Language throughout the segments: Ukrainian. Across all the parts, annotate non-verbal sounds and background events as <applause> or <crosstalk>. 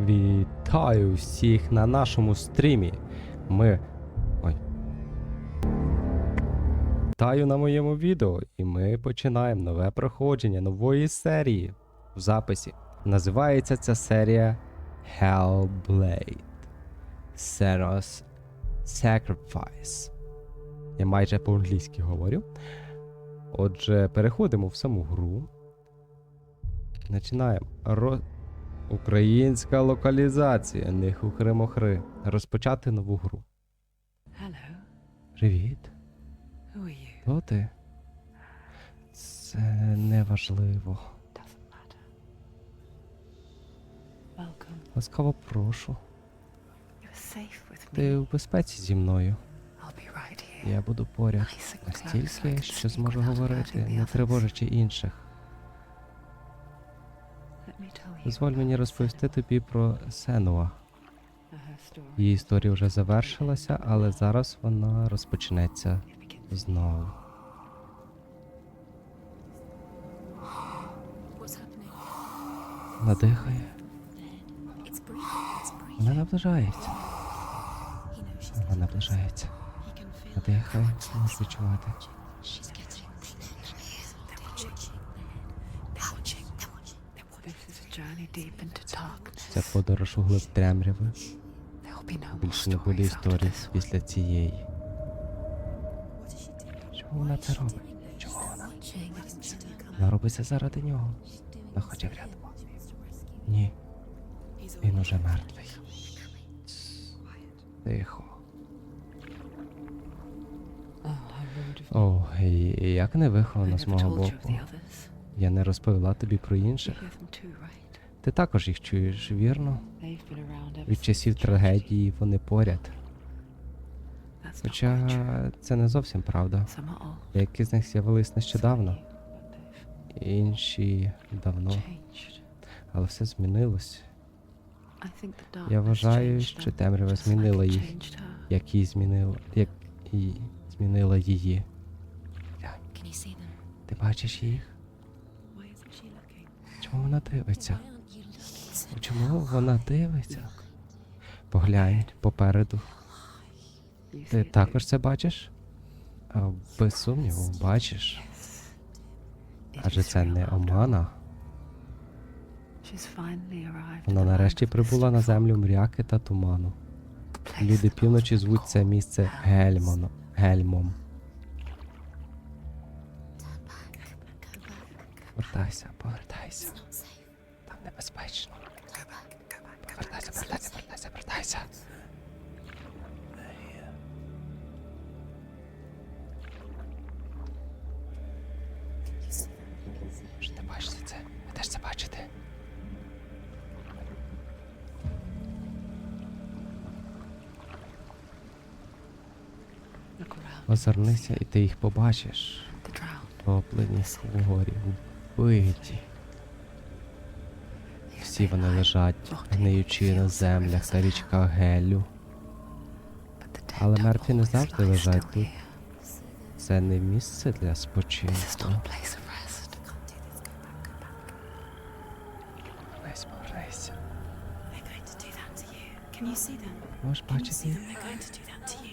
Вітаю всіх на нашому стрімі. Ми. Ой. Вітаю на моєму відео, і ми починаємо нове проходження нової серії в записі. Називається ця серія Hellblade. Senos Sacrifice. Я майже по-англійськи говорю. Отже, переходимо в саму гру. Починаємо. Українська локалізація, не хухри-мохри. Розпочати нову гру. Hello, Привіт. who are you? Хто ти? Це. Doesn't matter. Welcome. Ласкаво прошу. You're safe with me. Ти у безпеці зі мною. I'll be right here. Я буду поряд. Close, I Настільки, can що speak зможу without говорити, hurting the не others. тривожачи інших. Дозволь мені розповісти тобі про Сенуа. Її історія вже завершилася, але зараз вона розпочнеться знову. Надихає. Вона наближається. Вона наближається. Надихає, можеш відчувати. Це подорож у глиб темряви. There'll be no more Більше не буде one. після цієї. Чому вона це робить? Чому вона? Вона робить це заради нього. Вона хоче врятувати. Ні, він уже мертвий. Тихо. О, і як не I виховано з мого боку. Я не розповіла тобі про інших. Ти також їх чуєш, вірно? Від часів трагедії вони поряд. Хоча це не зовсім правда. Деякі з них з'явились нещодавно, інші давно, але все змінилось. Я вважаю, що темрява змінила їх, як її змінила, як і змінила її. Ти бачиш їх? Чому вона дивиться? Чому вона дивиться? Поглянь попереду. Ти також це бачиш? Без сумніву, бачиш. Адже це не омана. Вона нарешті прибула на землю мряки та туману. Люди півночі звуть це місце Hells. Гельмоно, Гельмом. Вертайся, повертайся. Там небезпечно. Озирнися, і ти їх побачиш. Топлені в горі, вбиті. Всі вони лежать, гниючи на землях та річках Гелю. Але мертві не завжди лежать тут. Це не місце для спочинку. place of rest. Can't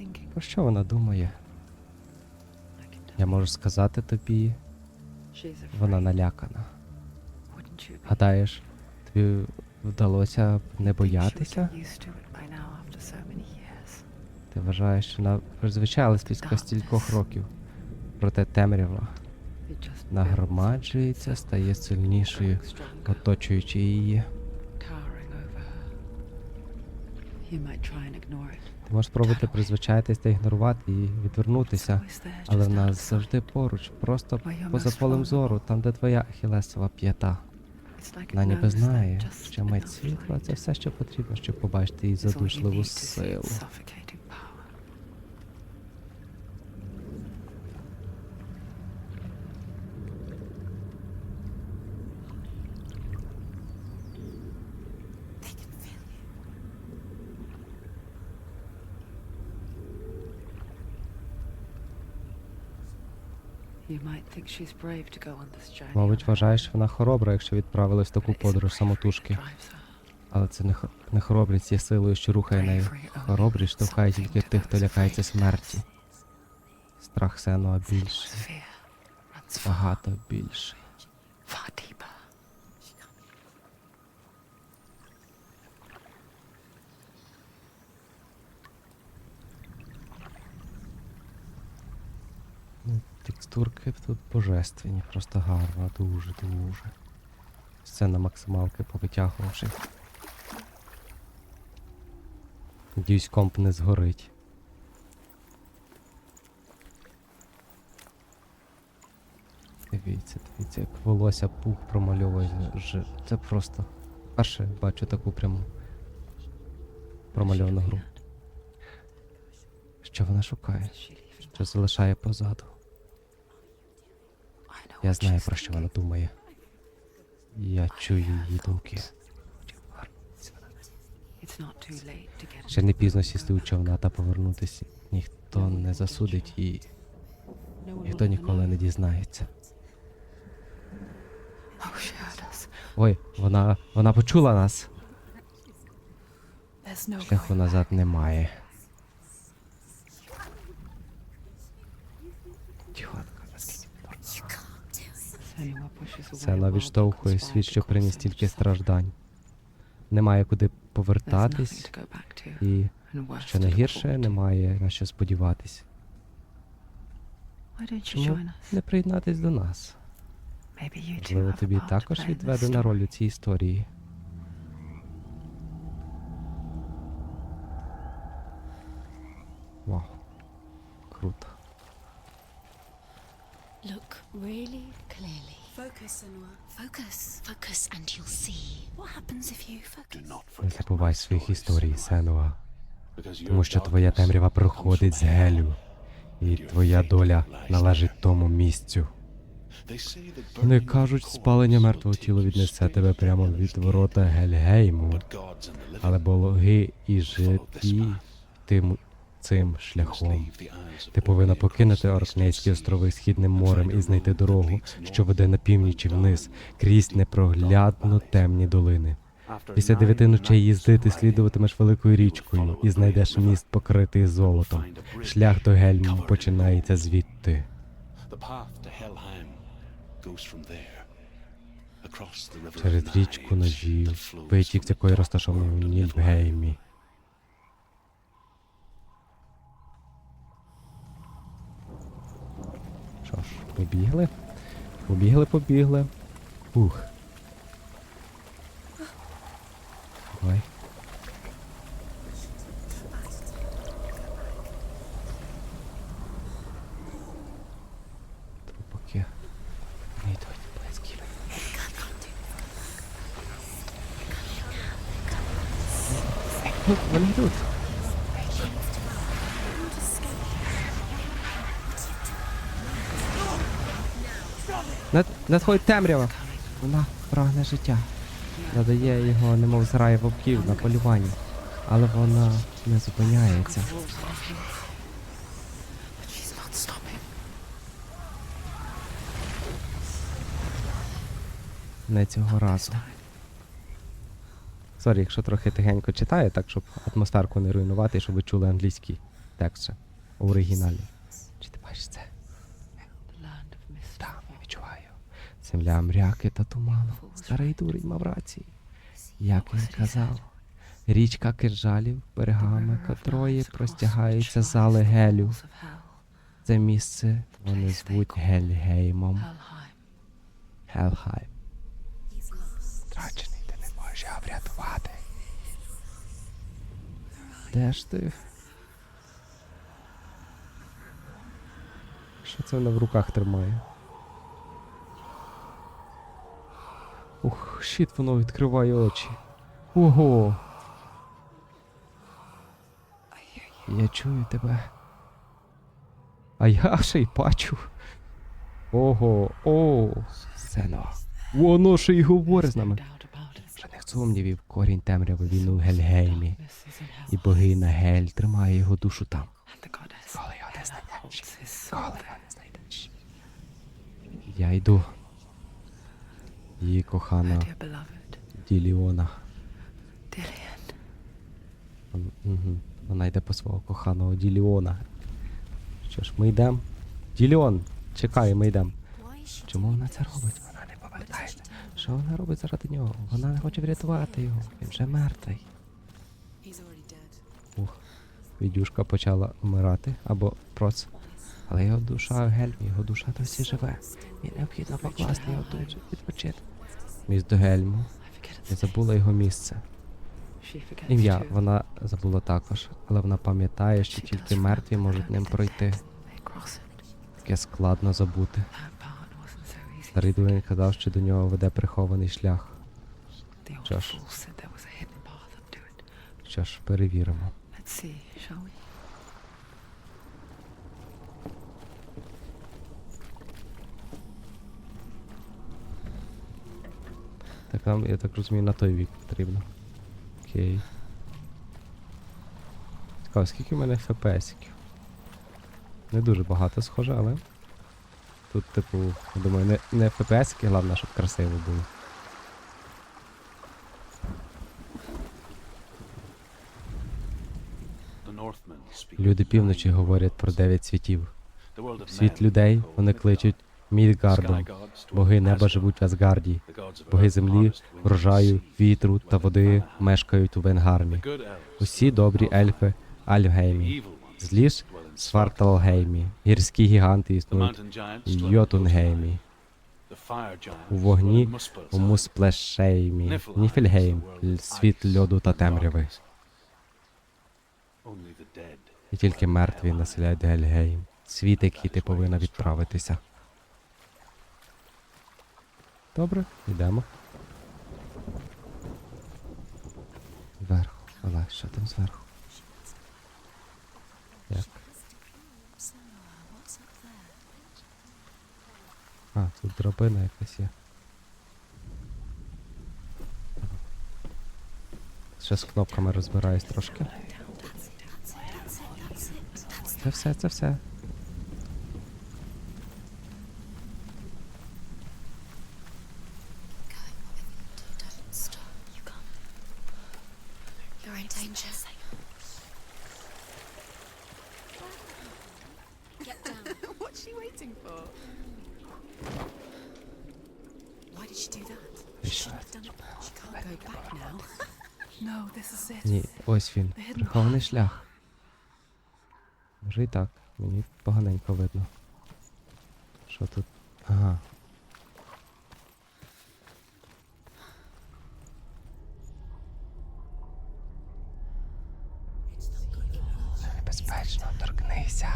thinking? Про що вона думає? Я можу сказати тобі, вона налякана. Гадаєш, тобі вдалося б не боятися? Ти вважаєш, що вона призвичайлась після стількох років. Проте темрява нагромаджується, стає сильнішою, оточуючи її. Ти можеш спробувати призвичаїтись та ігнорувати і відвернутися, але в нас завжди поруч, просто поза полем зору, там, де твоя ахілесова п'ята. Вона ніби знає, що мить світла це все, що потрібно, щоб побачити її задушливу силу. Мабуть, вважаєш, що вона хоробра, якщо відправилась в таку подорож самотужки. Але це не, х не хоробрість є силою, що рухає нею. Хоробрість штовхає тільки тих, хто лякається смерті. Страх Сенуа runs багато більше. Текстурки тут божественні, просто гарно, дуже, дуже. Сцена максималки повитягувавши. Надіюсь, комп не згорить. Дивіться, дивіться, як волосся пух промальовує. Це просто. Перше бачу таку пряму промальовану гру. Що вона шукає? Що залишає позаду? Я знаю, про що вона думає. Я чую її думки. Ще не пізно сісти у човна та повернутися. Ніхто не засудить її, ніхто ніколи не дізнається. Oh. Ой, вона, вона почула нас. Шляху назад немає. Тихо, наскільки You can't do it. Away відштовхує світ, що приніс the стільки страждань. Немає куди повертатись, і, що найгірше, немає на що сподіватись. Чому не приєднатись до нас? Можливо, тобі також відведена роль у цій історії. Вау. Круто. Look really clearly. Focus, Senua. Focus. Focus, and you'll see. What happens if you focus? Не забувай своїх історій, Сенуа. Тому що твоя темрява проходить з гелю, і твоя доля належить тому місцю. Вони кажуть, спалення мертвого тіла віднесе тебе прямо від ворота Гельгейму, але боги і житті тим цим шляхом. Ти повинна покинути Оркнейські острови східним морем і знайти дорогу, що веде на північ і вниз, крізь непроглядно темні долини. Після дев'яти ночей їзди ти слідуватимеш великою річкою і знайдеш міст, покритий золотом. Шлях до Гельму починається звідти. Через річку ножів, витік з якої розташований у Нільфгеймі. Що ж, побігли? Побігли, побігли. Ух. Давай. Не йдуть близькі. Вони йдуть. Надходить темрява. Вона прагне життя. Надає його, немов зграє вовків на полюванні. Але вона не зупиняється. Не цього разу. Сорі, якщо трохи тихенько читаю, так щоб атмосферку не руйнувати, щоб ви чули англійський текст ще у оригіналі. земля мряки та туману. Старий дурень мав рацію. Як він казав, річка Киржалів берегами котрої простягаються зали Гелю. Це місце вони звуть Гельгеймом. Хелхайм. Страчений. ти не можеш його врятувати. Де ж ти? Що це вона в руках тримає? Щит, воно відкриває очі. Ого! Я чую тебе. А я ще й бачу. Ого, о, Сено. Воно ще й говорить з нами. Жодних сумнівів, корінь темряви він Гельгеймі. І богиня Гель тримає його душу там. Коли його не знайдеш, коли його не знайдеш. Я йду. Її кохана Діліона. Угу. Вона йде по свого коханого Діліона. Що ж, ми йдемо. Діліон! Чекай, ми йдемо. Чому вона це робить? Вона не повертається. Що вона робить заради нього? Вона не хоче врятувати його. Він вже мертвий. Ух. Відюшка почала вмирати або проц. Але його душа в гельмі, його душа досі живе. І необхідно покласти його тут відпочити. Місто Гельму. I Я забула його місце. Ім'я вона забула також, але вона пам'ятає, що тільки мертві можуть ним пройти. Таке складно забути. Старий дурень казав, що до нього веде прихований шлях. To it. Що ж, перевіримо. Так нам, я так розумію, на той вік потрібно. Окей. Цікаво, скільки в мене ФПСиків? Не дуже багато схоже, але. Тут, типу, я думаю, не, не ФПСики, головне, щоб красиво було. Люди півночі говорять про дев'ять світів. Світ людей вони кличуть Мідгардом. Боги неба живуть в Асгарді. Боги землі, врожаю, вітру та води мешкають у Венгармі. Усі добрі ельфи Альфгеймі. Злі ж Сварталгеймі. Гірські гіганти існують Йотунгеймі. У вогні у Мусплешеймі. Ніфельгейм. Світ льоду та темряви. І тільки мертві населяють Гельгейм. Світ, який ти повинна відправитися. Добре, йдемо. Зверху. Але що там зверху? Як? А, тут драбина якась є. Ще з кнопками розбираюсь трошки. Це все, це все. Ось він. Прихований шлях. Може і так. Мені поганенько видно. Що тут? Ага. Небезпечно, торкнися.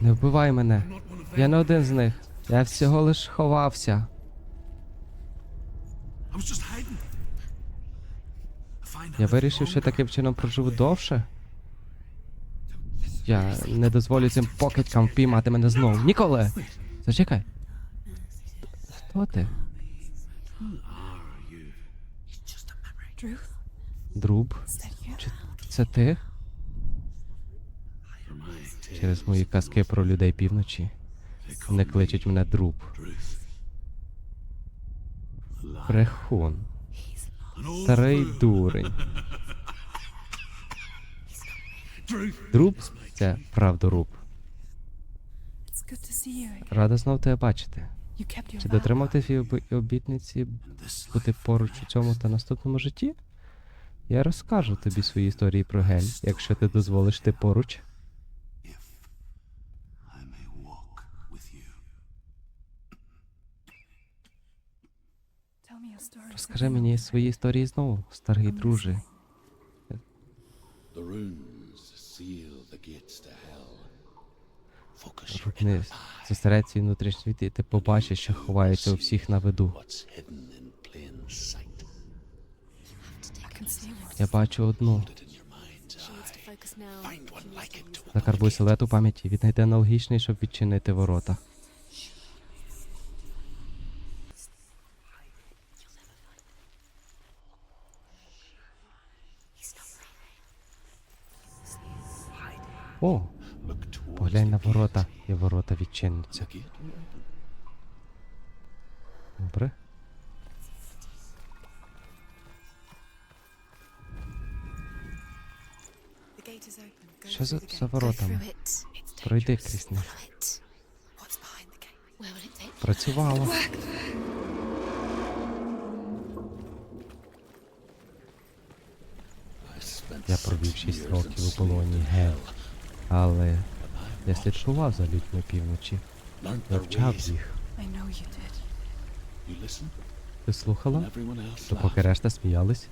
Не вбивай мене. Я не один з них. Я всього лиш ховався. Я вирішив, що таким чином проживу довше. Я не дозволю цим покидькам впіймати мене знову. Ніколи! Зачекай. Хто ти? Друб? Чи це ти? Через мої казки про людей півночі. Вони кличуть мене друб. Брехун. Старий дурень. Друб це правдоруб. Рада знов тебе бачити. Чи дотримав ти свої обітниці бути поруч у цьому та наступному житті? Я розкажу тобі свої історії про гель, якщо ти дозволиш ти поруч. I may walk with you. Tell me your story. Розкажи мені свої історії знову, старий друже. The runes seal the Рухни, зосередь свій внутрішній світ, і ти побачиш, що ховається у всіх на виду. I can see one. Я бачу одну. Закарбуй силует у пам'яті, віднайди аналогічний, щоб відчинити ворота. О, поглянь на ворота, і ворота відчиняться. Добре. Що за, за воротами? Пройди крізь них. Працювало. Я провів шість років у полоні гел. Але я слідкував за людьми півночі. Вивчав їх. Ти слухала? Допоки решта сміялись,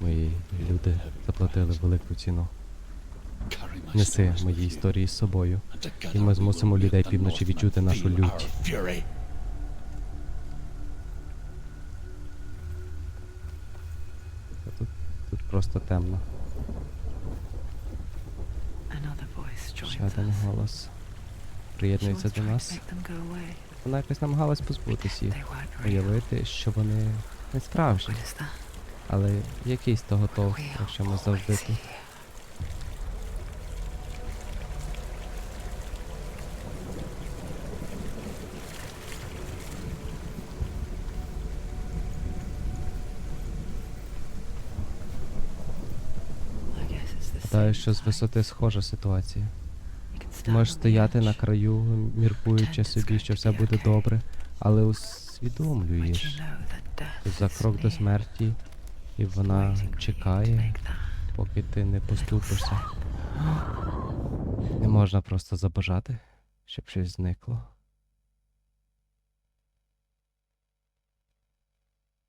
мої люди заплатили велику ціну. Неси мої історії з собою, і ми змусимо людей півночі відчути нашу лють. Тут, тут просто темно. Ще один голос приєднується до нас. Вона якось намагалась позбутись їх, уявити, що вони не справжні. Але який з того толк, якщо ми завжди тут? Гадаю, що з висоти схожа ситуація. You can Ти stand можеш стояти на краю, міркуючи собі, що все буде добре, але усвідомлюєш за крок до смерті, і вона чекає, поки ти не поступишся. <gasps> Не можна просто забажати, щоб щось зникло.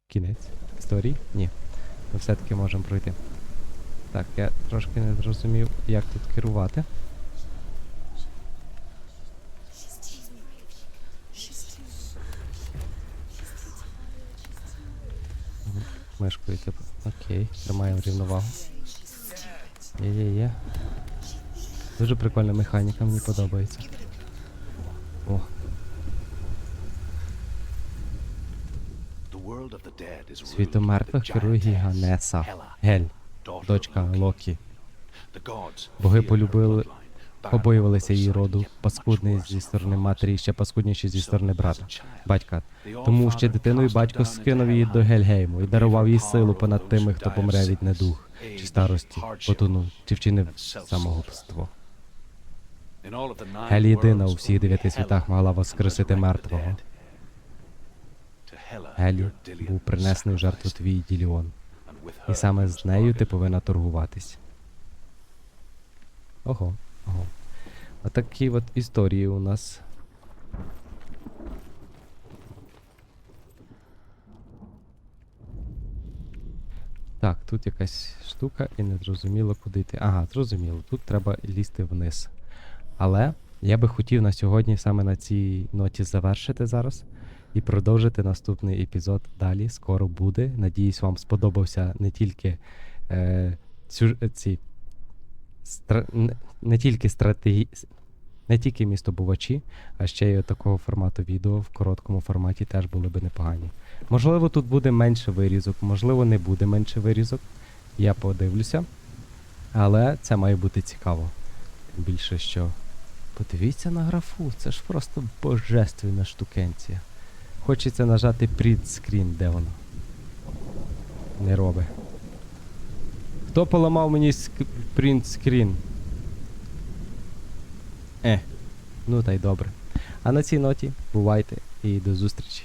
Кінець історії? Ні. Ми все-таки можемо пройти. Так, я трошки не зрозумів, як тут керувати. Мгм. Типу. Окей, тримаємо рівновагу. Є-є-є. Дуже прикольна механіка, мені подобається. О, світу мертвих керує Гіганеса. Гель, дочка Локі. Боги полюбили, побоювалися її роду, паскудний зі сторони матері ще паскудніші зі сторони брата, батька. Тому ще дитиною батько скинув її до Гельгейму і дарував їй силу понад тими, хто помре від недуг, чи старості, потонув, чи вчинив самогубство. Гель єдина у всіх дев'яти світах могла воскресити мертвого. Гелі був принесений в жертву твій Діліон. І саме з нею ти повинна торгуватись. Ого, ого. Отакі от історії у нас. Так, тут якась штука і не зрозуміло, куди йти. Ага, зрозуміло, тут треба лізти вниз. Але я би хотів на сюжні саме на цій ноті завершити зараз і продовжити наступний епізод далі. Скоро буде. Надіюсь, вам сподобався не тільки е, е, ці стра... не, тільки стратегі... не тільки містобувачі, а ще й такого формату відео в короткому форматі теж були би непогані. Можливо, тут буде менше вирізок, можливо, не буде менше вирізок. Я подивлюся. Але це має бути цікаво. Тим більше, що. Подивіться на графу, це ж просто божественна штукенція. Хочеться нажати screen, де воно. Не робить. Хто поламав мені ск- print screen? Е. Ну та й добре. А на цій ноті бувайте і до зустрічі.